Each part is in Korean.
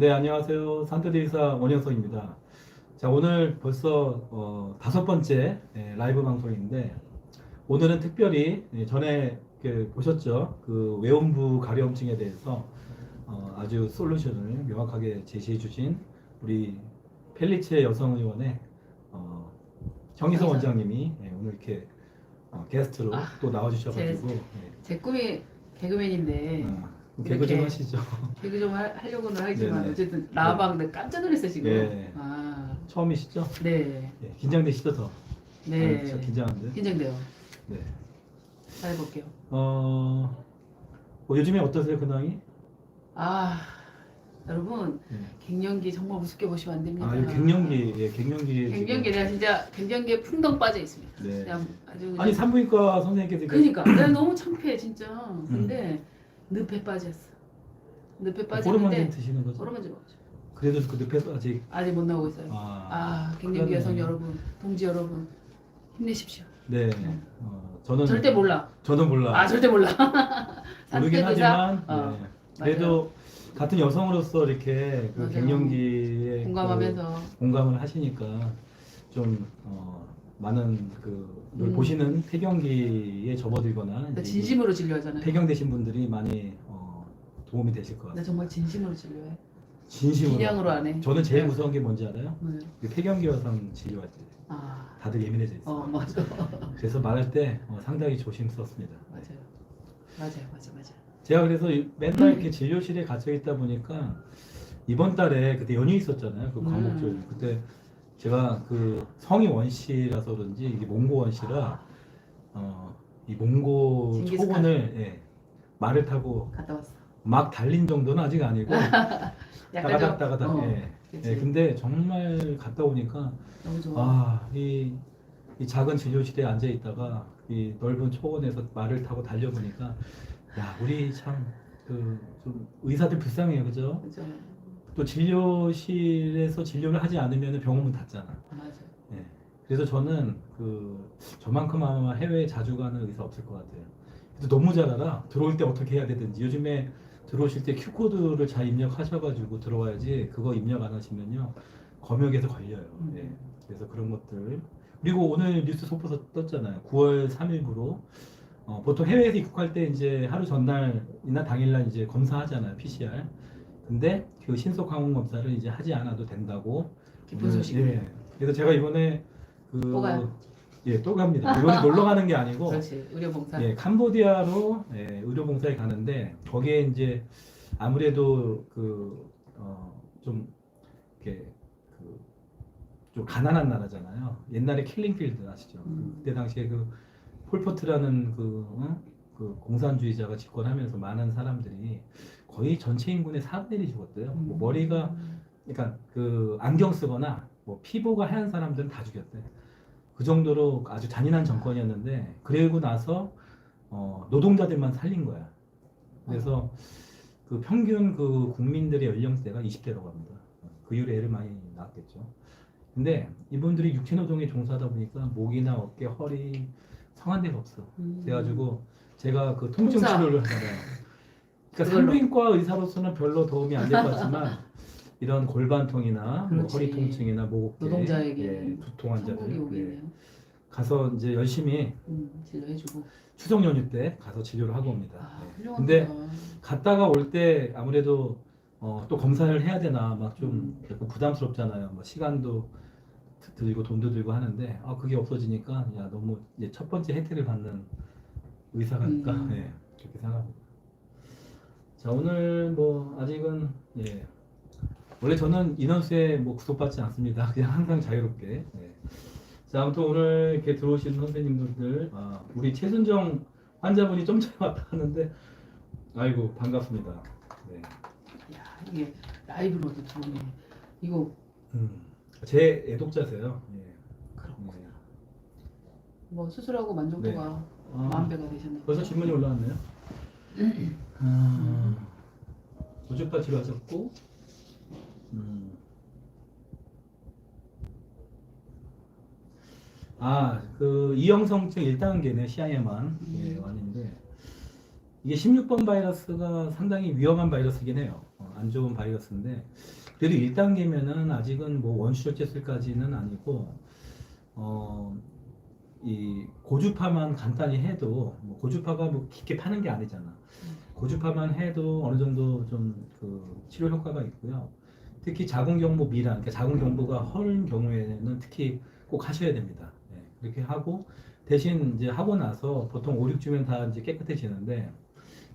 네, 안녕하세요. 산트리사 원영석입니다. 자, 오늘 벌써 어, 다섯 번째 예, 라이브 방송인데 오늘은 특별히 예, 전에 그 보셨죠? 그 외음부 가려움증에 대해서 어, 아주 솔루션을 명확하게 제시해 주신 우리 펠리체 여성 의원의 어, 정희성. 원장님이 예, 오늘 이렇게 어, 게스트로 아, 또 나와주셔가지고 예, 제 꿈이 개그맨인데 어, 개그 좀 이렇게 하시죠. 개그 좀 하, 하려고는 하지만 네네. 어쨌든 나와봤는데 깜짝 놀랐어요 지금. 네. 아, 처음이시죠? 네, 예, 긴장되시죠 더? 네. 아, 진짜 긴장한데. 긴장돼요. 네. 잘 해볼게요. 어, 뭐 요즘에 어떠세요 근황이? 아, 여러분 네. 갱년기 정말 우습게 보시면 안 됩니다. 아, 이 갱년기, 예, 갱년기. 갱년기 내가 진짜 갱년기에 풍덩 빠져 있습니다. 네. 그냥 아주 그냥 아니 산부인과 선생님께서 이렇게 그러니까 내가 너무 창피해 진짜. 음. 근데 늪에 빠졌어. 늪에 호르몬 좀 빠졌는데 드시는 거죠? 호르몬 좀 먹죠. 그래도 그 늪에서 아직 아직 못 나오고 있어요. 아, 아, 여성 그러네. 여러분, 동지 여러분, 힘내십시오. 네. 어, 저는 절대 몰라. 저는 몰라. 아, 절대 몰라. 모르긴 산태기사? 하지만 어, 네. 그래도 같은 여성으로서 이렇게 그 맞아요. 갱년기에 공감하면서 그 공감을 하시니까 좀 어, 많은 그 음. 보시는 폐경기에 접어들거나 나 이제 진심으로 진료하잖아요. 폐경 되신 분들이 많이 어, 도움이 되실 것 나 같아요. 정말 진심으로 진료해. 진심으로. 기량으로 안 해. 저는 제일 네. 무서운 게 뭔지 알아요? 네. 그 폐경기 여성 진료할 때 아, 다들 예민해져 있어요. 어 맞아, 그래서 말할 때 어, 상당히 조심스럽습니다. 맞아요, 맞아요, 맞아, 맞아. 제가 그래서 이- 맨날 이렇게 진료실에 갇혀 있다 보니까 이번 달에 그때 연휴 있었잖아요. 그 광복절 음. 그때 제가 그 성이 원씨라서 그런지 이게 몽고 원씨라 어, 이 몽고 징기스칸. 초원을 예, 말을 타고 갔다 왔어. 막 달린 정도는 아직 아니고 약간 따가닥 좀, 따가닥 어, 예. 그치. 예, 근데 정말 갔다 오니까 너무 좋아. 아, 이, 이 작은 진료실에 앉아 있다가 이 넓은 초원에서 말을 타고 달려보니까 야, 우리 참 그 좀 의사들 불쌍해요, 그죠? 그죠? 또 진료실에서 진료를 하지 않으면 병원 문 닫잖아. 맞아. 예. 그래서 저는 그 저만큼 아마 해외에 자주 가는 의사 없을 것 같아요. 그래서 너무 잘 알아. 들어올 때 어떻게 해야 되든지. 요즘에 들어오실 때 Q 코드를 잘 입력하셔가지고 들어와야지 그거 입력 안 하시면요 검역에서 걸려요. 음. 예. 그래서 그런 것들. 그리고 오늘 뉴스 속보서 떴잖아요. 9월 3일부로 어, 보통 해외에서 입국할 때 이제 하루 전날이나 당일날 이제 검사하잖아요. PCR. 근데 그 신속 항원 검사를 이제 하지 않아도 된다고. 기쁜 오늘, 소식이네. 예. 그래서 제가 이번에 그 또 가요? 예, 또 갑니다. 이번에 놀러 가는 게 아니고 그렇지. 의료봉사. 예, 캄보디아로 예, 의료봉사에 가는데 거기에 이제 아무래도 그어좀 이렇게 그좀 가난한 나라잖아요. 옛날에 킬링필드 아시죠? 음. 그때 당시에 그 폴포트라는 그, 어? 그 공산주의자가 집권하면서 많은 사람들이 거의 전체 인구의 4분의 1이 죽었대요. 뭐 머리가 그러니까 그 안경 쓰거나 뭐 피부가 하얀 사람들은 다 죽였대. 그 정도로 아주 잔인한 정권이었는데 그러고 나서 어, 노동자들만 살린 거야. 그래서 그 평균 그 국민들의 연령대가 20대라고 합니다. 그 이후로 애를 많이 낳았겠죠. 근데 이분들이 육체 노동에 종사하다 보니까 목이나 어깨, 허리 성한 데가 없어. 음. 그래가지고 제가 그 통증 통사. 치료를 하잖아요. 그러니까 그걸로. 산부인과 의사로서는 별로 도움이 안 될 것 같지만 이런 골반통이나 뭐 그렇지. 허리 통증이나 목 어깨, 노동자에게 예, 두통 천국이 환자들 예, 오겠네요. 가서 이제 열심히 음, 진료해주고. 추석 연휴 때 가서 진료를 하고 옵니다. 아, 예. 훌륭하다. 근데 갔다가 올 때 아무래도 어, 또 검사를 해야 되나 막좀 음. 부담스럽잖아요. 뭐 시간도 드- 들고 돈도 들고 하는데 아 그게 없어지니까 야 너무 이제 첫 번째 혜택을 받는 의사가니까 음. 예, 그렇게 생각합니다. 자 오늘 뭐 아직은 예 원래 저는 인원수에 뭐 구속받지 않습니다. 그냥 항상 자유롭게. 예. 자 아무튼 오늘 이렇게 들어오신 선생님들 아, 우리 최순정 환자분이 좀 전에 왔다 갔는데 아이고 반갑습니다. 네. 야, 이게 라이브로도 들어오네. 이거 음, 제 애독자세요. 예. 그렇고 네. 뭐 수술하고 만족도가 아, 만 배가 되셨네요. 벌써 질문이 올라왔네요. 아, 우주파 치료하셨고, 음. 아, 그 이형성증 1단계네 CIM만 예, 음. 왔는데 이게 16번 바이러스가 상당히 위험한 바이러스이긴 해요. 어, 안 좋은 바이러스인데 그래도 1단계면은 아직은 뭐 원슈절제술까지는 아니고 어, 이 고주파만 간단히 해도 뭐 고주파가 뭐 깊게 파는 게 아니잖아. 고주파만 해도 어느 정도 좀 그 치료 효과가 있고요. 특히 자궁경부 미란, 그러니까 자궁경부가 헐 경우에는 특히 꼭 하셔야 됩니다. 네, 그렇게 하고 대신 이제 하고 나서 보통 5, 6주면 다 이제 깨끗해지는데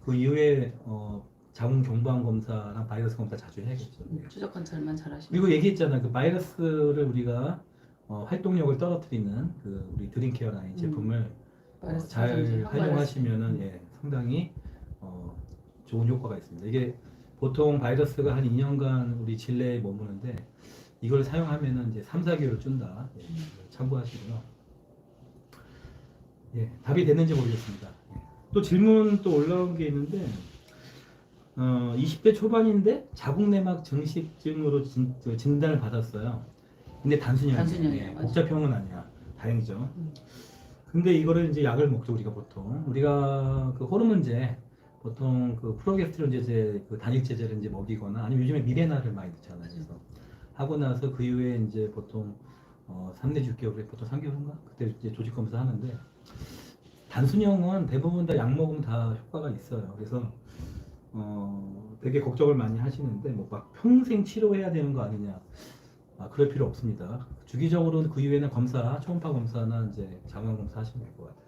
그 이후에 어, 자궁 경부암 검사랑 바이러스 검사 자주 해야겠죠. 네. 추적 관찰만 잘하시면. 그리고 얘기했잖아 그 바이러스를 우리가 어, 활동력을 떨어뜨리는 그 우리 드림케어 라인 음. 제품을 어, 잘 활용하시면은. 예, 상당히 어, 좋은 효과가 있습니다. 이게 보통 바이러스가 한 2년간 우리 질내에 머무는데 이걸 사용하면은 이제 3, 4개월을 준다. 예, 음. 참고하시고요. 예, 답이 됐는지 모르겠습니다. 예. 또 질문 또 올라온 게 있는데 어, 20대 초반인데 자궁내막 증식증으로 진, 그 진단을 받았어요. 근데 단순형이에요. 단순형이에요, 예, 맞아요. 복잡형은 아니야. 다행이죠. 음. 근데 이거를 이제 약을 먹죠 우리가 보통 우리가 그 호르몬제 보통 그 프로게스테론 제제 그 단일 제제를 이제 먹이거나 아니면 요즘에 미레나를 많이 넣잖아요. 그래서 하고 나서 그 이후에 이제 보통 어 3, 내 6개월에 보통 3개월인가 그때 이제 조직 검사 하는데 단순형은 대부분 다 약 먹으면 다 효과가 있어요. 그래서 어 되게 걱정을 많이 하시는데 뭐막 평생 치료해야 되는 거 아니냐? 아 그럴 필요 없습니다. 주기적으로 그 이후에는 검사, 초음파 검사나 이제 자궁 검사 하시면 될 것 같아요.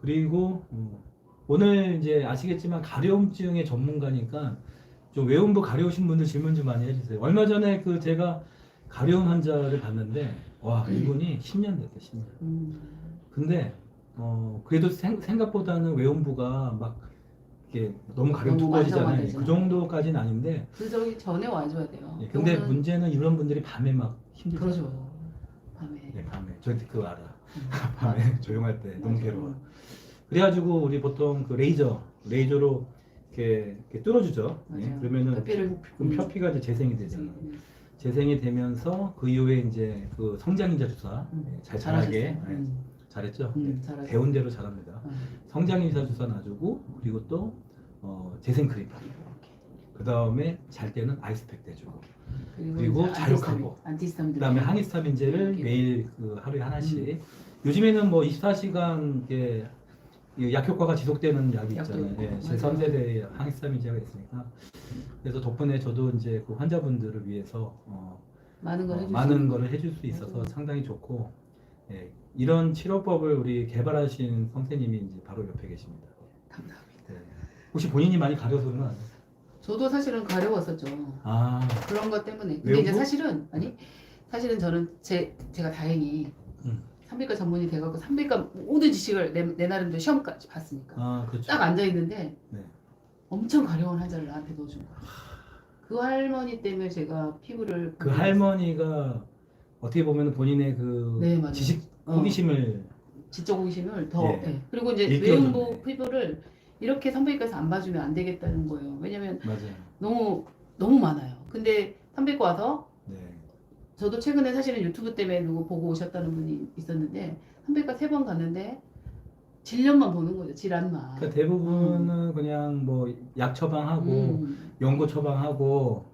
그리고 어, 오늘 이제 아시겠지만 가려움증의 전문가니까 좀 외음부 가려우신 분들 질문 좀 많이 해주세요. 얼마 전에 그 제가 가려움 환자를 봤는데 와 이분이 10년 됐대 10년. 음. 근데 어 그래도 생, 생각보다는 외음부가 막 이렇게 너무 가려움 너무 두꺼워지잖아요. 완성화되지 그 정도까지는 아닌데 그 저기 전에 와줘야 돼요. 예, 근데 요거는- 문제는 이런 분들이 밤에 막 힘들죠. 그러죠. 밤에. 네, 밤에. 저한테 그거 알아. 음. 밤에 조용할 때 너무. 괴로워. 그래가지고 우리 보통 그 레이저, 레이저로 이렇게, 이렇게 뚫어주죠. 예, 맞아요. 그러면은 뼈를 그럼 음. 표피가 이제 재생이 되잖아. 음. 재생이 되면서 그 이후에 이제 그 성장인자 주사 음. 예, 잘 잘하게 잘하셨어요. 예, 음. 잘했죠. 음, 예, 잘하셨어요. 배운 대로 잘합니다. 음. 성장인자 주사 놔주고 그리고 또 어, 재생 크림. 그 다음에 잘 때는 아이스팩 대주고 그리고 안티스타민 그다음에 들어가요. 항히스타민제를. 매일 그 하루에 하나씩. 요즘에는 뭐 24시간 이게 이약 효과가 지속되는 약이 있잖아요. 예, 제 맞아요. 3세대 항히스타민제가 있으니까. 그래서 덕분에 저도 이제 그 환자분들을 위해서 어, 많은 걸 어, 많은 거를 해줄 수 있어서 맞아요. 상당히 좋고 예, 이런 치료법을 우리 개발하신 선생님이 이제 바로 옆에 계십니다. 감사합니다. 네. 혹시 본인이 많이 가려서 그런 건 아니에요? 저도 사실은 가려웠었죠. 아, 그런 것 때문에. 근데 외우고? 이제 사실은 아니 사실은 저는 제 제가 다행히 음. 산부인과 전문이 돼갖고 산부인과 모든 지식을 내, 내 나름대로 시험까지 봤으니까 아 그렇죠. 딱 앉아 있는데 네. 엄청 가려운 환자를 나한테 넣어준 거야. 그 할머니 때문에 제가 피부를 그 할머니가 어떻게 보면 본인의 그 네, 맞아요. 지식 어. 호기심을 지적 호기심을 더 예. 예. 그리고 이제 일깨워줬네. 외음부 피부를 이렇게 산부인과에서 안 봐주면 안 되겠다는 거예요. 왜냐면 맞아요. 너무 너무 많아요. 근데 산부인과 와서 네. 저도 최근에 사실은 유튜브 때문에 누구 보고 오셨다는 분이 있었는데 산부인과 세 번 갔는데 질염만 보는 거죠. 질환만. 그러니까 대부분은 그냥 뭐 약 처방하고 음. 연고 처방하고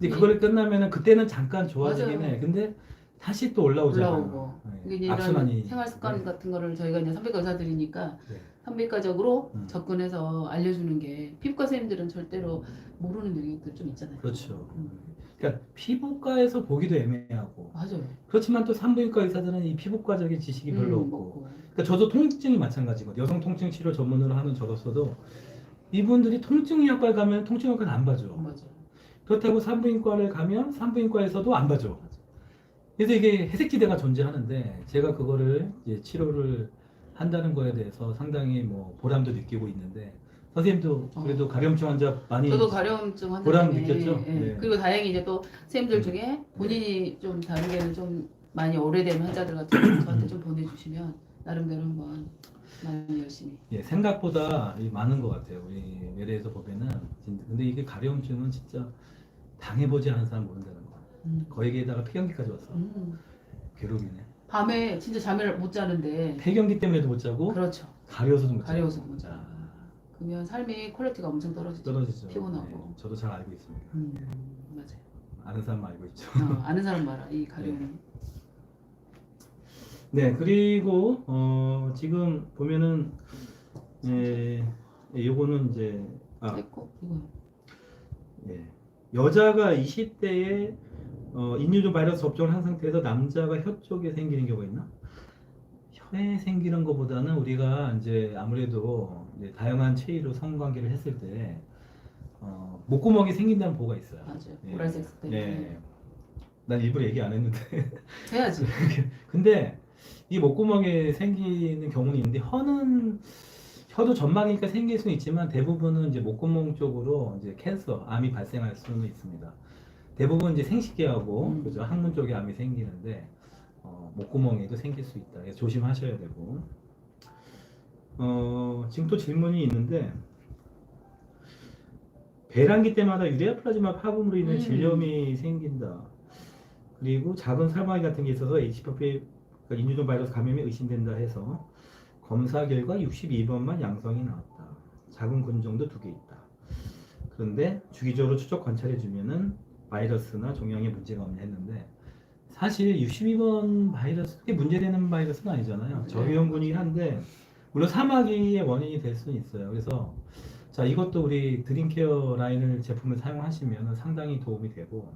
근데 예. 그거를 끝나면은 그때는 잠깐 좋아지긴 맞아요. 해. 근데 다시 또 올라오잖아요. 올라오고. 네. 이게 악순환이. 이런 생활 습관 네. 같은 거를 저희가 이제 산부인과 의사들이니까 네. 산부인과적으로 음. 접근해서 알려주는 게 피부과 선생님들은 절대로 모르는 영역들 좀 있잖아요. 그렇죠. 음. 그러니까 피부과에서 보기도 애매하고 맞아요. 그렇지만 또 산부인과 의사들은 이 피부과적인 지식이 별로 음, 없고 먹고. 그러니까 저도 통증이 마찬가지거든요. 여성 통증 치료 전문으로 하는 저로서도 이분들이 통증의학과에 가면 통증의학과는 안 봐줘. 맞아요. 그렇다고 산부인과를 가면 산부인과에서도 안 봐줘. 그래서 이게 회색지대가 존재하는데 제가 그거를 이제 치료를 한다는 거에 대해서 상당히 뭐 보람도 느끼고 있는데 선생님도 그래도 어. 가려움증 환자 많이 저도 가려움증 환자 보람 느꼈죠? 예. 네. 그리고 다행히 이제 또 선생님들 음. 중에 본인이 좀 다르게는 좀 많이 오래된 환자들 같은 거 저한테 음. 좀 보내주시면 나름대로 한번 많이 열심히. 예, 생각보다 이 많은 것 같아요. 우리 외래에서 보면은 근데 이게 가려움증은 진짜 당해보지 않은 사람 모른다는 거. 음. 거기에다가 폐경기까지 왔어. 음. 괴롭이네. 밤에 진짜 잠을 못 자는데 폐경기 때문에도 못 자고 그렇죠. 가려워서도 못 자고. 가려워서 못 자. 그러면 삶의 퀄리티가 엄청 떨어지죠. 떨어지죠. 피곤하고. 네, 저도 잘 알고 있습니다. 음, 맞아요. 아는 사람 알고 있죠. 어, 아는 사람 말아 이 가려운. 네, 그리고 어, 지금 보면은 예, 요거는 이제 아, 됐고 이거 예. 여자가 20대에 어, 인유조 바이러스 접종을 한 상태에서 남자가 혀 쪽에 생기는 경우가 있나? 혀에 생기는 것보다는 우리가 이제 아무래도 이제 다양한 체위로 성관계를 했을 때 어, 목구멍이 생긴다는 보고가 있어요. 맞아요. 예. 오랄 섹스 때문에 예. 난 일부러 얘기 안 했는데. 해야지. 근데 이 목구멍에 생기는 경우는 있는데 혀는 혀도 점막이니까 생길 수는 있지만 대부분은 이제 목구멍 쪽으로 이제 캔서, 암이 발생할 수는 있습니다. 대부분 이제 생식기하고 음. 그죠 항문 쪽에 암이 생기는데 어, 목구멍에도 생길 수 있다. 그래서 조심하셔야 되고. 어, 지금 또 질문이 있는데 배란기 때마다 유레아 플라즈마 파급으로 인해 음. 질염이 생긴다. 그리고 작은 살마이 같은 게 있어서 HPV 그러니까 인유종 바이러스 감염이 의심된다 해서 검사 결과 62번만 양성이 나왔다. 작은 군종도 두 개 있다. 그런데 주기적으로 추적 관찰해 주면은 바이러스나 종양에 문제가 없냐 했는데 사실 62번 바이러스 그게 문제되는 바이러스는 아니잖아요. 네. 저유형군이긴 한데 물론 사마귀의 원인이 될 수는 있어요. 그래서 자 이것도 우리 드림케어 라인을 제품을 사용하시면 상당히 도움이 되고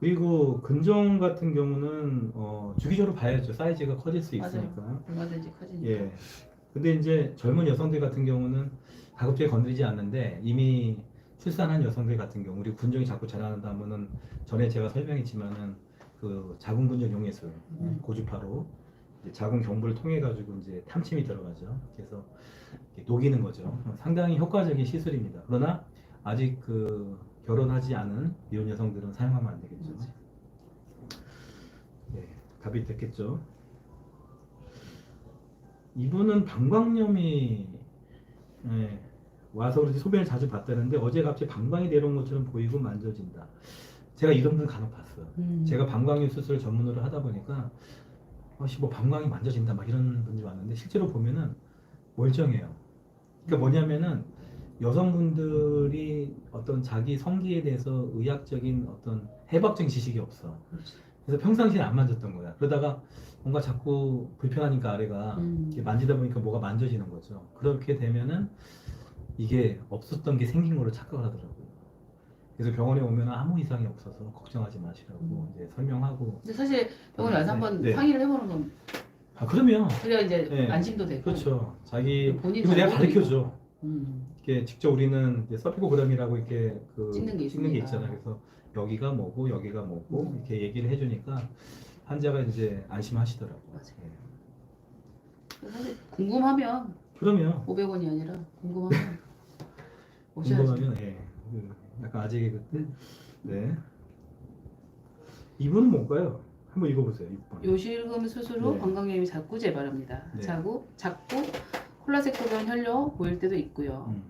그리고 근종 같은 경우는 어, 주기적으로 봐야죠. 사이즈가 커질 수. 있으니까. 얼마든지 커지니까. 예. 근데 이제 젊은 여성들 같은 경우는 가급적이 건드리지 않는데 이미 출산한 여성들 같은 경우 우리 군종이 자꾸 자라난다면은 전에 제가 설명했지만은 그 자궁 군종 용해술 음. 고주파로 이제 자궁 경부를 통해 가지고 이제 탐침이 들어가죠. 그래서 녹이는 거죠. 상당히 효과적인 시술입니다. 그러나 아직 그 결혼하지 않은 미혼 여성들은 사용하면 안 되겠죠. 네, 답이 됐겠죠. 이분은 방광염이 예, 와서 그렇게 소변을 자주 봤다는데 어제 갑자기 방광이 내려온 것처럼 보이고 만져진다. 제가 이런 분 간혹 봤어요. 음. 제가 방광염 수술 전문으로 하다 보니까 아씨 뭐 방광이 만져진다 막 이런 분들이 왔는데 실제로 보면은 멀쩡해요. 그러니까 뭐냐면은 여성분들이 어떤 자기 성기에 대해서 의학적인 어떤 해박적인 지식이 없어. 그래서 평상시에 안 만졌던 거야. 그러다가 뭔가 자꾸 불편하니까 아래가 음. 만지다 보니까 뭐가 만져지는 거죠. 그렇게 되면은 이게 없었던 게 생긴 걸로 착각을 하더라고요. 그래서 병원에 오면 아무 이상이 없어서 걱정하지 마시라고 음. 이제 설명하고. 근데 사실 병원에 와서 네, 한번 네. 상의를 해보는 건 아 그러면 그래야 이제 네. 안심도 되고. 그렇죠. 자기 본인 그리고 내가. 가르쳐줘. 음. 이렇게 직접 우리는 이제 서피고그램이라고 이렇게 그 찍는 게 찍는 게 있습니다. 있잖아요. 그래서 여기가 뭐고 여기가 뭐고 음. 이렇게 얘기를 해주니까 환자가 이제 안심하시더라고요. 맞아요. 예. 사실 궁금하면 그러면 500원이 아니라 궁금하면 오셔야죠. 궁금하면 예. 그 약간 아재 그때 네. 이분은 뭔가요? 한번 읽어보세요. 6번. 요실금 수술 후 네. 방광염이 자꾸 재발합니다. 네. 자꾸 자꾸 콜라세토변 혈뇨 보일 때도 있고요. 음.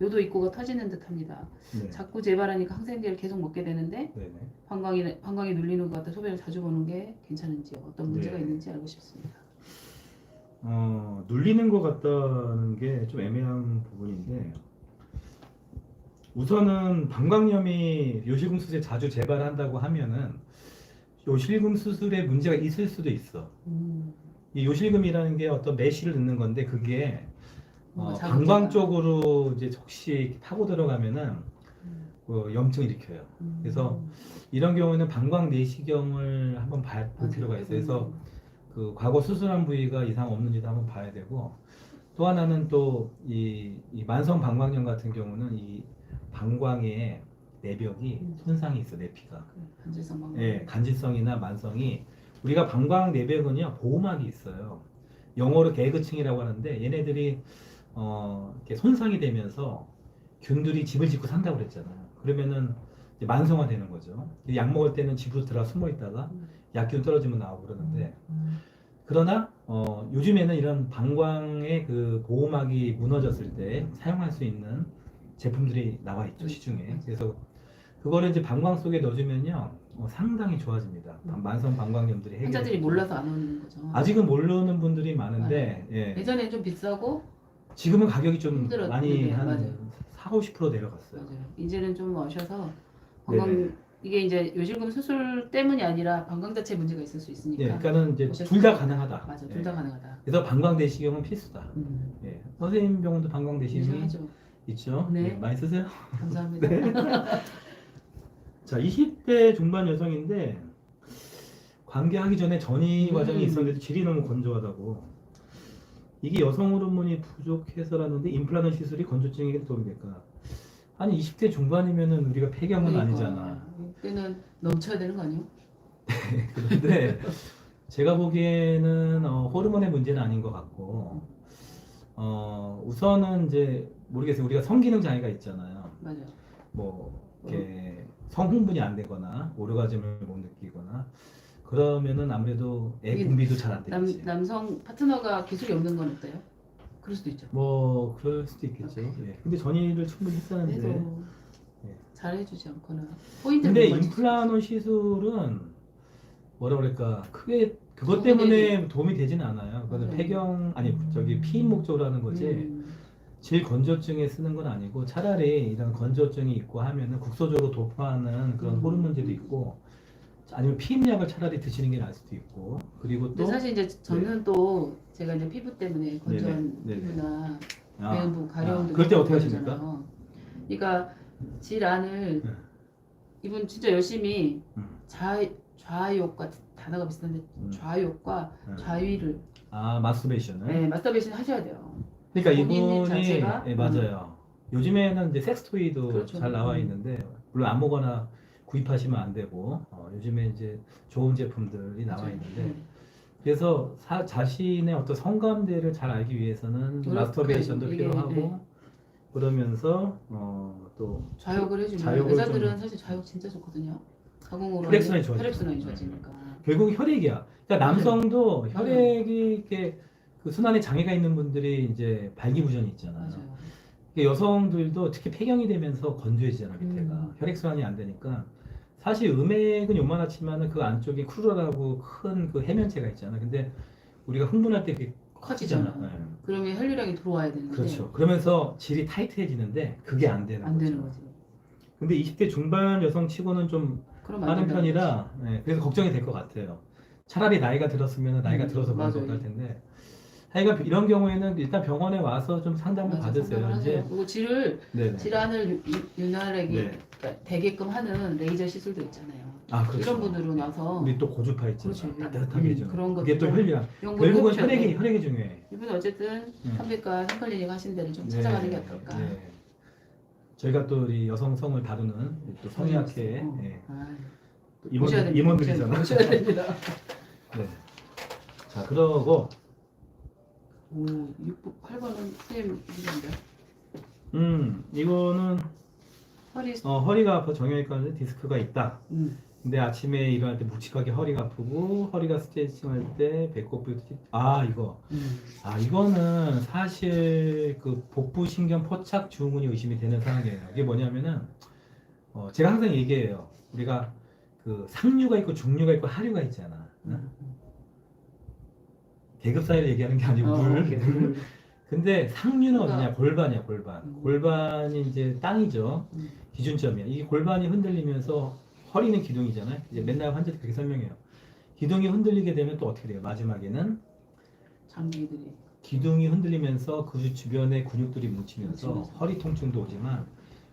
요도 입구가 터지는 듯합니다. 네. 자꾸 재발하니까 항생제를 계속 먹게 되는데 네네. 방광이 방광이 눌리는 것 같아 소변을 자주 보는 게 괜찮은지요? 어떤 문제가 네. 있는지 알고 싶습니다. 어, 눌리는 것 같다는 게 좀 애매한 부분인데 우선은 방광염이 요실금 수술에 자주 재발한다고 하면은 요실금 수술에 문제가 있을 수도 있어. 음, 이 요실금이라는 게 어떤 메쉬를 넣는 건데 그게 어, 뭔가 방광. 쪽으로 이제 혹시 타고 들어가면은 음, 그 염증을 일으켜요. 음. 그래서 이런 경우에는 방광 내시경을 한번 봐야 볼 맞아요. 필요가 있어요. 그래서 음. 그 과거 수술한 부위가 이상 없는지도 한번 봐야 되고 또 하나는 또이 만성 방광염 같은 경우는 이 방광의 내벽이 음. 손상이 있어 내피가 그래, 간질성 방광. 예, 간질성이나 만성이 우리가 방광 내벽은요 보호막이 있어요 영어로 개그층이라고 하는데 얘네들이 어 이렇게 손상이 되면서 균들이 집을 짓고 산다고 그랬잖아요 그러면은 만성화 되는 거죠 약 먹을 때는 집으로 들어가 숨어 있다가 음. 약균 떨어지면 나오고 그러는데 음. 그러나 어, 요즘에는 이런 방광의 그 보호막이 무너졌을 때 사용할 수 있는 제품들이 나와 있죠 시중에. 그래서 그거를 이제 방광 속에 넣어주면요 어, 상당히 좋아집니다. 방- 만성 방광염들이 해결. 환자들이 몰라서 안 오는 거죠. 아직은 모르는 분들이 많은데 예. 예전에 좀 비싸고 지금은 가격이 좀 힘들었- 많이 네, 한 맞아요. 4, 50% 내려갔어요. 맞아요. 이제는 좀 오셔서 관광 네네. 이게 이제 요실금 수술 때문이 아니라 관광 자체 문제가 있을 수 있으니까. 예, 그러니까는 이제? 둘 다 가능하다. 맞아, 예. 둘다 가능하다. 그래서 방광 내시경은 필수다. 음, 예. 선생님 병원도 방광 인정하죠. 있죠. 네. 예, 많이 쓰세요. 감사합니다. 네. 자, 20대 중반 여성인데 관계하기 전에 전이 음. 과정이 있었는데 질이 너무 건조하다고. 이게 여성 호르몬이 부족해서라는데 임플란트 시술이 건조증에게 도움이 될까? 아니 20대 중반이면은 우리가 폐경은 그러니까. 아니잖아. 이때는 넘쳐야 되는 거 아니에요? 그런데 제가 보기에는 어, 호르몬의 문제는 아닌 것 같고 어, 우선은 이제 모르겠어요. 우리가 성기능 장애가 있잖아요. 맞아. 뭐 이렇게 성흥분이 안 되거나 오르가즘을 못 느끼거나 그러면은 아무래도 애 이게 분비도 잘 안 남, 되겠지. 남성 파트너가 기술이 없는 건 어때요? 그럴 수도 있죠. 뭐 그럴 수도 있겠죠. 예. 근데 전이를 충분히 했었는데. 그래도 네. 잘해주지 않거나 포인트. 근데 임플란트 시술은 뭐라 그럴까 크게 그것 때문에 도움이 되지는 않아요. 그거는 맞아요. 폐경 아니 저기 피임 목적으로 하는 거지. 음, 질 건조증에 쓰는 건 아니고 차라리 이런 건조증이 있고 하면은 국소적으로 도파하는 그런 음. 호르몬제도 있고 아니면 피임약을 차라리 드시는 게 나을 수도 있고 그리고 근데 또 사실 이제 저는 또 제가 이제 피부 때문에 건조한 네네. 네네. 피부나 아, 매운부 가려움도 아, 그럴 때 어떻게. 하십니까? 그러니까 질환을 네. 이분 진짜 열심히 음. 좌 좌욕과 단어가 비슷한데 음. 좌욕과 네. 좌위를 아 마스터베이션을 네, 마스터베이션 하셔야 돼요. 그러니까 본인 이분이 자체가? 예, 맞아요. 요즘에는 이제 섹스토이도 그렇죠. 잘 나와 음. 있는데 물론 아무거나 구입하시면 안 되고 어, 요즘에 이제 좋은 제품들이 나와 맞아요. 있는데 네. 그래서 사- 자신의 어떤 성감대를 잘 알기 위해서는 그렇- 마스터베이션도 이게, 필요하고 네. 그러면서 어, 또 좌욕을 해주면 좌욕을 여자들은 좀- 사실 좌욕 진짜 좋거든요. 가공으로 혈액순환이 하면 좋아지죠. 혈액순환이 좋아지니까. 결국 혈액이야. 그러니까 남성도 맞아요. 혈액이 이렇게 그 순환에 장애가 있는 분들이 이제 발기부전이 있잖아요. 맞아요. 이게 여성들도 특히 폐경이 되면서 건조해지잖아 밑에가 음. 혈액 순환이 안 되니까 사실 음액은 요만하지만은 그 안쪽에 크루라라고 큰 그 해면체가 있잖아. 근데 우리가 흥분할 때 그게 커지잖아. 네. 그러면 혈류량이 들어와야 되는데 그렇죠. 그러면서 질이 타이트해지는데 그게 안 되는 안 거죠. 되는 거지. 근데 20대 중반 여성 치고는 좀 그럼 안 많은 편이라 네, 그래서 걱정이 될 것 같아요. 차라리 나이가 들었으면 나이가 음, 들어서 그런 맞아요. 것할 텐데. 하여간 이런 경우에는 일단 병원에 와서 좀 상담을 맞아, 받으세요. 상담을 이제 하세요. 그리고 질을 네네. 질환을 유- 유- 윤활하게 네. 그러니까 되게끔 하는 레이저 시술도 있잖아요. 아 그렇죠. 이런 분들은 와서 우리 또 고주파 있잖아. 그렇죠. 따뜻하게 음, 해주는. 그런 그게 또 것도. 연구를 결국은 해보셔야 혈액이 돼요. 혈액이 중요해. 이분 어쨌든 음. 산부인과 산클리닉 하신 데를 좀 찾아가는 게 어떨까. 네. 저희가 또 우리 여성성을 다루는 또 성의학회 어. 예, 아, 보셔야 됩니다. 임원들이잖아. 보셔야 됩니다. 네. 자 그러고 오, 6번, 8번은 선생님 이건데 음 이거는 허리 어, 허리가 아파 정형외과에 디스크가 있다. 음. 근데 아침에 일어날 때 묵직하게 허리가 아프고 허리가 스트레칭할 때 배꼽 뼈- 아 이거 음. 아 이거는 사실 그 복부 신경 포착 증후군이 의심이 되는 상황이에요. 이게 뭐냐면은 어, 제가 항상 얘기해요. 우리가 그 상류가 있고 중류가 있고 하류가 있잖아. 응? 계급 사이를 얘기하는 게 아니고 어, 물. 오케이. 물. 근데 상류는 그러니까- 어디냐? 골반이야, 골반. 음. 골반이 이제 땅이죠. 음. 기준점이야. 이게 골반이 흔들리면서 허리는 기둥이잖아요. 이제 맨날 환자들 그렇게 설명해요. 기둥이 흔들리게 되면 또 어떻게 돼요? 마지막에는 장기들이 기둥이 흔들리면서 그 주변의 근육들이 뭉치면서 뭉치면서. 허리 통증도 오지만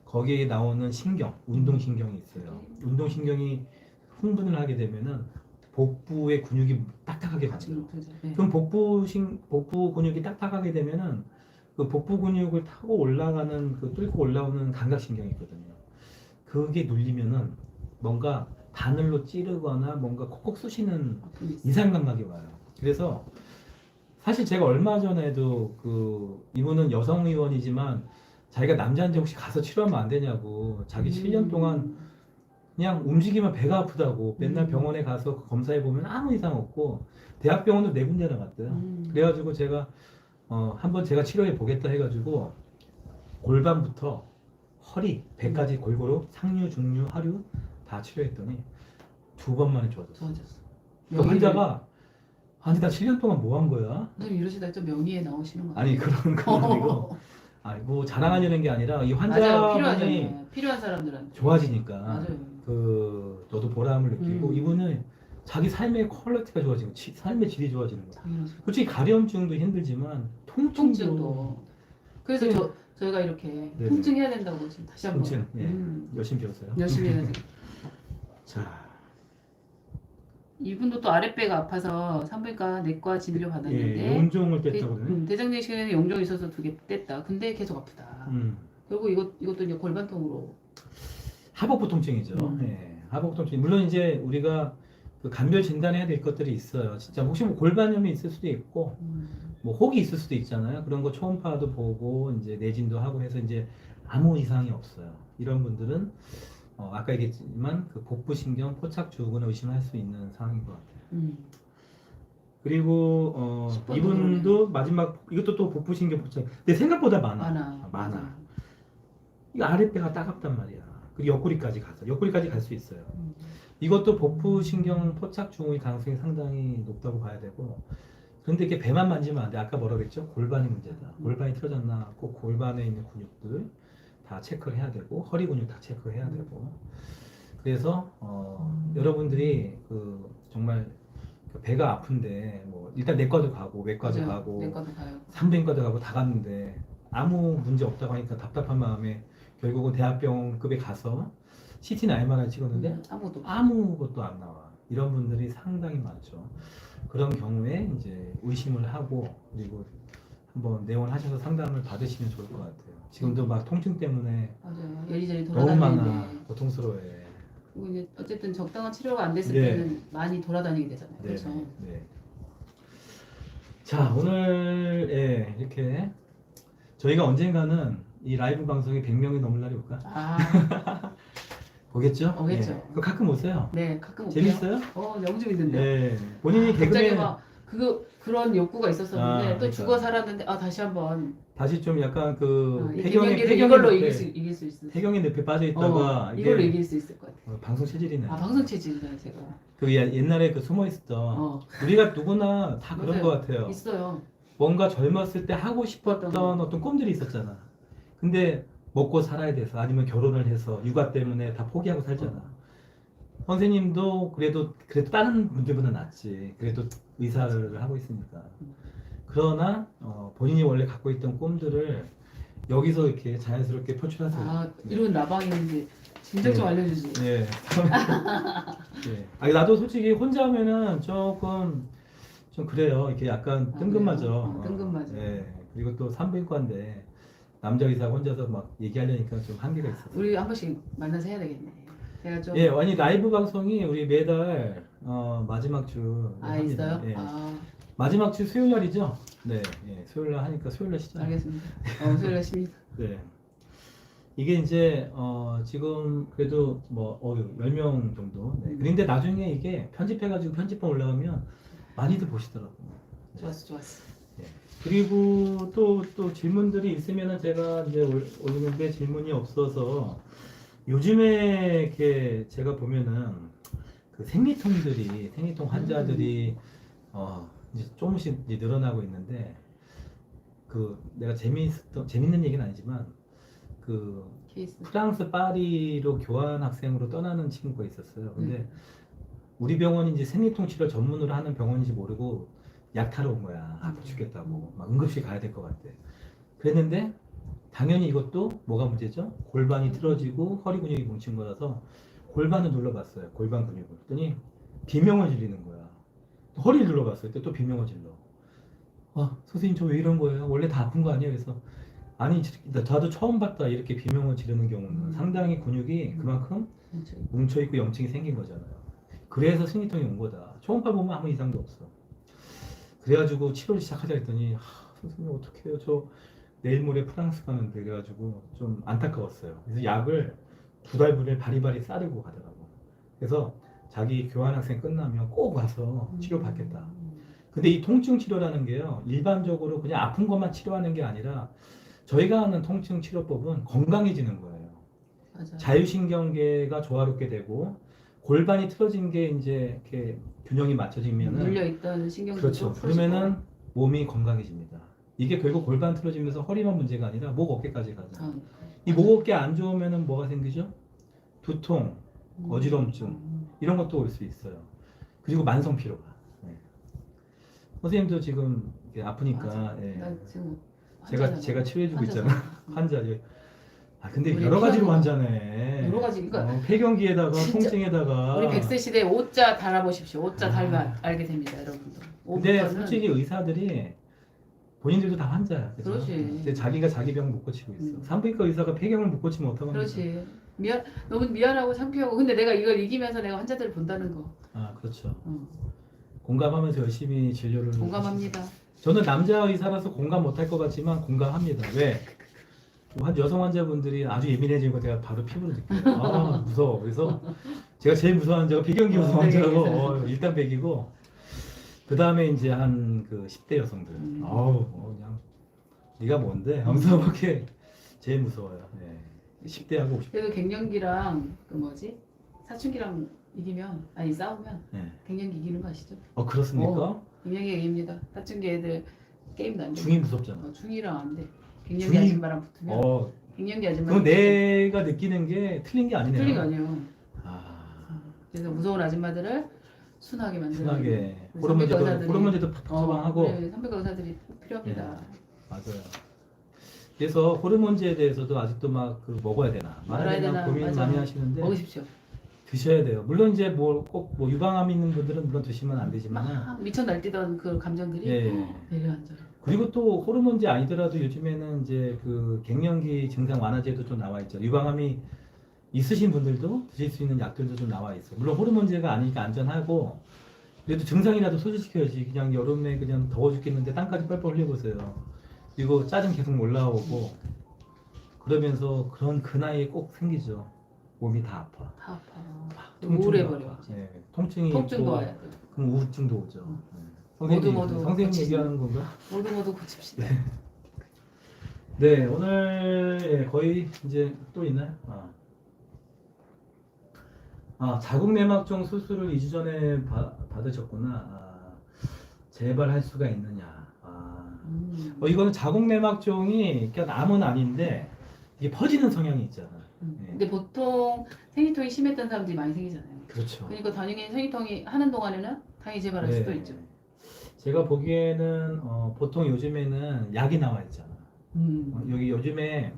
거기에 나오는 신경, 운동신경이 있어요. 운동신경이 흥분을 하게 되면은 복부의 근육이 딱딱하게 만들어. 그렇죠. 네. 그럼 복부 신 복부 근육이 딱딱하게 되면은 그 복부 근육을 타고 올라가는 그 뚫고 올라오는 감각신경이 있거든요. 그게 눌리면은 뭔가 바늘로 찌르거나 뭔가 콕콕 쑤시는 있어요. 이상 감각이 와요. 그래서 사실 제가 얼마 전에도 그 이분은 여성 의원이지만 자기가 남자인데 혹시 가서 치료하면 안 되냐고 자기 7년 동안 음. 그냥 움직이면 배가 아프다고 맨날 음. 병원에 가서 검사해 보면 아무 이상 없고 대학병원도 네 군데나 갔대요. 음. 그래가지고 제가 어, 한번 제가 치료해 보겠다 해가지고 골반부터 허리, 배까지 음. 골고루 상류, 중류, 하류 다 치료했더니 두 번 만에 좋아졌어. 좋아졌어. 그 환자가 아니 나 7년 동안 뭐 한 거야? 선생님 이러시다 좀 명의에 나오시는 거 아니? 그런 건 아니고 아니 뭐 자랑하려는 게 아니라 이 맞아요. 환자분이 필요하잖아요. 필요한 사람들한테. 좋아지니까 맞아요. 그 너도 보람을 느끼고 음. 이분은 자기 삶의 퀄리티가 좋아지고 치- 삶의 질이 좋아지는 거야. 당연하죠. 솔직히 가려움증도 힘들지만 통증도, 통증도. 그래서 네. 저 저희가 이렇게 네네. 통증해야 된다고 지금 다시 한번 통증, 예. 음, 열심히 배웠어요. 열심히 해야지. 자, 이분도 또 아랫배가 아파서 산부인과 내과 진료 받았는데 예, 용종을 대, 뺐다고 그러네. 음, 대장내시경에 용종 있어서 두 개 뗐다. 근데 계속 아프다. 음. 결국 이것 이것도 이제 골반통으로 하복부 통증이죠. 음. 예, 하복부 통증. 물론 이제 우리가 그 간별 진단해야 될 것들이 있어요. 진짜 혹시 뭐 골반염이 있을 수도 있고 음, 뭐 혹이 있을 수도 있잖아요. 그런 거 초음파도 보고 이제 내진도 하고 해서 이제 아무 이상이 없어요. 이런 분들은 어, 아까 얘기했지만 그 복부 신경 포착 주근을 의심할 수 있는 상황인 것 같아요. 음. 그리고 어, 10번 이분도 마지막 이것도 또 복부 신경 포착. 근데 생각보다 많아. 많아. 많아. 이 아랫배가 따갑단 말이야. 그리고 옆구리까지 가서 옆구리까지 갈 수 있어요. 음. 이것도 복부 신경 포착 증후의 가능성이 상당히 높다고 봐야 되고 그런데 이렇게 배만 만지면 안 돼. 아까 뭐라 그랬죠? 골반이 문제다. 음. 골반이 틀어졌나? 꼭 골반에 있는 근육들 다 체크를 해야 되고 허리 근육 다 체크해야 음. 되고 그래서 어, 음. 여러분들이 그 정말 그 배가 아픈데 뭐 일단 내과도 가고 외과도 맞아요. 가고 내과도 가요. 산부인과도 가고 다 갔는데 아무 문제 없다고 하니까 답답한 마음에 결국은 대학병원급에 가서 CT나 MRI 찍었는데 음, 아무것도. 아무것도 안 나와. 이런 분들이 상당히 많죠. 그런 경우에 이제 의심을 하고 그리고 한번 내원하셔서 상담을 받으시면 좋을 것 같아요. 지금도 막 통증 때문에 맞아요. 여리저리 너무 많아. 돌아다니는데 고통스러워해. 그리고 이제 어쨌든 적당한 치료가 안 됐을 네. 때는 많이 돌아다니게 되잖아요. 네, 그렇죠. 네. 자 오늘 예, 이렇게 저희가 언젠가는 이 라이브 방송이 100명이 넘을 날이 올까? 아, 오겠죠? 오겠죠. 예. 그거 가끔 오세요. 네, 가끔 올게요. 재밌어요? 어, 너무 재밌는데. 네. 본인이 갑자기 개그맨 막 그거 그런 욕구가 있었었는데 아, 또 그러니까. 죽어 살았는데 아 다시 한번 다시 좀 약간 그 어, 이 폐경의 김연기를 이걸로 이길 수 이길 수 있을. 폐경의 늪에 빠져 있다가 어, 이걸로 이길 수 있을 것 같아요. 어, 방송 체질이네. 아 방송 체질이다 제가. 그 예- 옛날에 그 숨어 있었던 어 우리가 누구나 다 그런 맞아요. 것 같아요. 있어요. 뭔가 젊었을 때 하고 싶었던. 어떤 꿈들이 있었잖아. 근데 먹고 살아야 돼서 아니면 결혼을 해서 육아 때문에 다 포기하고 살잖아. 선생님도 그래도 그래도 다른 분들보다 낫지. 그래도 의사를 하고 있으니까. 그러나 어, 본인이 원래 갖고 있던 꿈들을 여기서 이렇게 자연스럽게 표출하세요. 아 이런 라방인지 진작 좀 네. 알려주지. 네. 네. 아니 나도 솔직히 혼자 하면은 조금 좀 그래요. 이렇게 약간 아, 뜬금맞아. 그래요? 어, 뜬금맞아. 네. 그리고 또 산부인과인데 남자 의사 혼자서 막 얘기하려니까 좀 한계가 있어요. 우리 한 번씩 만나서 해야 되겠네. 제가 좀. 예, 아니 라이브 방송이 우리 매달 어, 마지막 주 아 합니다. 있어요? 예. 아 마지막 주 수요일 날이죠? 네, 예, 수요일 날 하니까 수요일 날 시작. 알겠습니다. 어 수요일 날십니다. 네. 이게 이제 어, 지금 그래도 뭐 어, 10명 정도. 네. 음. 그런데 나중에 이게 편집해 가지고 편집본 올라오면 많이들 보시더라고요. 네. 좋았어 좋았어. 그리고 또, 또 질문들이 있으면은 제가 이제 올- 올리는데 질문이 없어서 요즘에 이렇게 제가 보면은 그 생리통들이, 생리통 환자들이 어, 이제 조금씩 이제 늘어나고 있는데 그 내가 재미있었던, 재밌는 얘기는 아니지만 그 케이스. 프랑스 파리로 교환 학생으로 떠나는 친구가 있었어요. 근데 네. 우리 병원이 이제 생리통 치료 전문으로 하는 병원인지 모르고 약 타러 온 거야. 아파 음. 죽겠다고. 막 응급실 가야 될 것 같아. 그랬는데 당연히 이것도 뭐가 문제죠? 골반이 틀어지고 허리 근육이 뭉친 거라서 골반을 눌러봤어요. 골반 근육을. 그랬더니 비명을 지르는 거야. 또 허리를 눌러봤어요. 또 비명을 질러. 아, 선생님 저 왜 이런 거예요? 원래 다 아픈 거 아니에요? 그래서 아니, 나- 나도 처음 봤다. 이렇게 비명을 지르는 경우는 음. 상당히 근육이 그만큼 뭉쳐 있고 염증이 생긴 거잖아요. 그래서 생리통이 온 거다. 초음파 보면 아무 이상도 없어. 그래가지고 치료를 시작하자 했더니 하, 선생님 어떡해요. 저 내일 모레 프랑스 가는데 그래가지고 좀 안타까웠어요. 그래서 약을 두 달분을 바리바리 싸들고 가더라고. 그래서 자기 교환학생 끝나면 꼭 와서 치료 받겠다. 음. 근데 이 통증 치료라는 게요, 일반적으로 그냥 아픈 것만 치료하는 게 아니라 저희가 하는 통증 치료법은 건강해지는 거예요. 맞아. 자율신경계가 조화롭게 되고 골반이 틀어진 게 이제 이렇게 균형이 맞춰지면은 눌려 있던 신경도 그렇죠. 그러면은 몸이 건강해집니다. 이게 결국 골반 틀어지면서 허리만 문제가 아니라 목 어깨까지 가죠. 아, 이 목 어깨 안 좋으면은 뭐가 생기죠? 두통, 어지럼증. 음. 이런 것도 올 수 있어요. 그리고 만성 피로가. 네. 선생님도 지금 이렇게 아프니까. 예. 나 지금 제가. 제가 치료해주고. 있잖아. 환자. 아 근데 우리 여러 가지로 환자네. 여러 가지, 그러니까 어, 폐경기에다가 진짜 통증에다가. 우리 100세 시대 오자 달아보십시오. 오자 아. 달면 알게 됩니다, 여러분들. 근데 5부터는 솔직히 의사들이 본인들도 다 환자야. 그죠? 그렇지. 근데 자기가 자기 병 못 고치고 있어. 음. 산부인과 의사가 폐경을 못 고치면 어떡합니까? 그렇지. 미안, 너무 미안하고 창피하고. 근데 내가 이걸 이기면서 내가 환자들을 본다는 거. 아 그렇죠. 어, 공감하면서 열심히 진료를. 공감합니다. 저는 남자 의사라서 공감 못할 것 같지만 공감합니다. 왜? 한 여성 환자분들이 아주 예민해지는 거 제가 바로 피부로 느껴요. 아 무서워. 그래서 제가 제일 무서워하는 자가 어, 여성 환자고 어, 일단 백이고 그 다음에 이제 한 그 10대 여성들. 음. 아우 어, 그냥 네가 뭔데? 하면서 그렇게 제일 무서워요. 네. 10대하고 50대. 그래도 갱년기랑 그 뭐지? 사춘기랑 이기면 아니 싸우면 네. 갱년기 이기는 거 아시죠? 어 그렇습니까? 어. 갱년기 이깁니다. 사춘기 애들 게임 도 안 돼. 중이 무섭잖아. 어, 중이랑 안 돼. 갱년기 중이- 아줌마랑 붙으면 어 갱년기 아줌마. 그럼 내가 느끼는 게 틀린 게 아니네요. 틀린 거 아니에요. 아. 그래서 무서운 아줌마들을 순하게 만드는. 순하게 선배과 의사들이- 호르몬제도 팍팍 처방하고 네, 선배과 의사들이 필요합니다. 맞아요. 그래서 호르몬제에 대해서도 아직도 막 그 먹어야 되나 말아야 되나 고민 맞아. 많이 하시는데 먹으십시오. 드셔야 돼요. 물론 이제 뭐 꼭 뭐 유방암 있는 분들은 물론 드시면 안 되지만 막 미쳐 날뛰던 그 감정들이 예, 예. 내려앉아요. 그리고 또 호르몬제 아니더라도 요즘에는 이제 그 갱년기 증상 완화제도 좀 나와 있죠. 유방암이 있으신 분들도 드실 수 있는 약들도 좀 나와 있어요. 물론 호르몬제가 아니니까 안전하고 그래도 증상이라도 소지시켜야지. 그냥 여름에 그냥 더워 죽겠는데 땀까지 뻘뻘 흘려보세요. 그리고 짜증 계속 올라오고 그러면서 그런 그 나이에 꼭 생기죠. 몸이 다 아파. 다 아파. 통증도 우울해버려. 아파. 네, 통증이 통증도 있고 와야 돼. 그럼 우울증도 오죠. 음. 네. 모두 선생님, 모두 선생님 고치지. 얘기하는 건가? 모두 모두 고칩시다. 네, 오늘 예, 거의 이제 또 있나요? 아, 아 자궁 내막종 수술을 2주 전에 바- 받으셨구나. 아, 재발 할 수가 있느냐. 아, 음. 어, 이거는 자궁 내막종이 그냥 암은 아닌데 이게 퍼지는 성향이 있잖아. 음. 네. 근데 보통 생리통이 심했던 사람들이 많이 생기잖아요. 그렇죠. 그러니까 당연히 생리통이 하는 동안에는 당연히 재발할 네. 수도 있죠. 제가 보기에는 어, 보통 요즘에는 약이 나와 있잖아. 음. 어, 여기 요즘에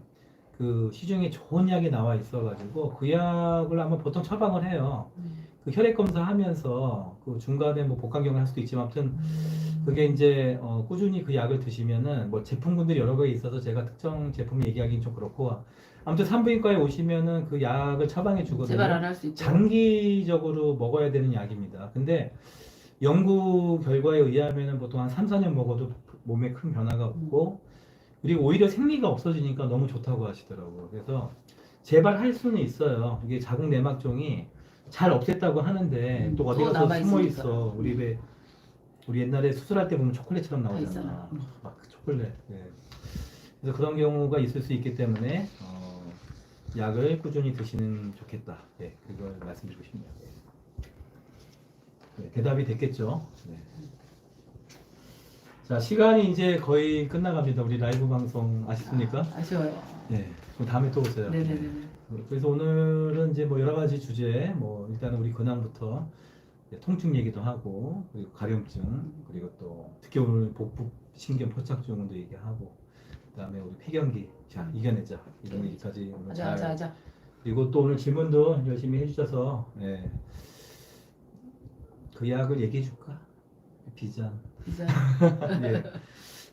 그 시중에 좋은 약이 나와 있어가지고 그 약을 아마 보통 처방을 해요. 음. 그 혈액 검사하면서 그 중간에 뭐 복강경을 할 수도 있지만 아무튼 그게 이제 어, 꾸준히 그 약을 드시면은 뭐 제품군들이 여러 개 있어서 제가 특정 제품 얘기하기는 좀 그렇고 아무튼 산부인과에 오시면은 그 약을 처방해 주거든요. 재발 안 할 수 있죠. 장기적으로 먹어야 되는 약입니다. 근데 연구 결과에 의하면은 보통 한 3, 4년 먹어도 몸에 큰 변화가 없고 그리고 오히려 생리가 없어지니까 너무 좋다고 하시더라고요. 그래서 재발할 수는 있어요. 이게 자궁 내막종이 잘 없앴다고 하는데 음, 또 어디 더 가서 남아 숨어 있으니까. 있어. 우리 배 우리 옛날에 수술할 때 보면 초콜릿처럼 다 나오잖아. 있잖아. 음. 막 초콜릿. 예. 그래서 그런 경우가 있을 수 있기 때문에 어, 약을 꾸준히 드시는 좋겠다. 예, 그걸 말씀드리고 싶네요. 네, 대답이 됐겠죠? 네. 자, 시간이 이제 거의 끝나갑니다. 우리 라이브 방송 아쉽습니까? 아, 아쉬워요. 네. 그럼 다음에 또 오세요. 네네네. 그래서 오늘은 이제 뭐 여러 가지 주제, 뭐 일단은 우리 근황부터 통증 얘기도 하고 그리고 가려움증 그리고 또 특히 오늘 복부 신경 포착증도 얘기하고 그다음에 우리 폐경기 자 이겨내자 이런 얘기까지 오늘 하자 잘 하자 하자. 그리고 또 오늘 질문도 열심히 해주셔서 예. 그 약을 얘기해 줄까 비잔 이제 예.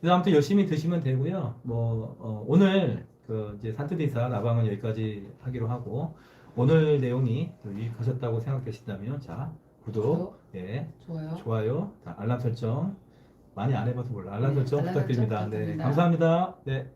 그래서 아무튼 열심히 드시면 되고요. 뭐 어, 오늘 그 이제 산트디사 라방은 여기까지 하기로 하고 오늘 내용이 또 유익하셨다고 생각되신다면 자 구독, 구독, 예, 좋아요. 좋아요, 자, 알람 설정 많이 안 해봐서 몰라 알람 네, 설정 알람 부탁드립니다. 설정 네, 부탁드립니다. 감사합니다. 네.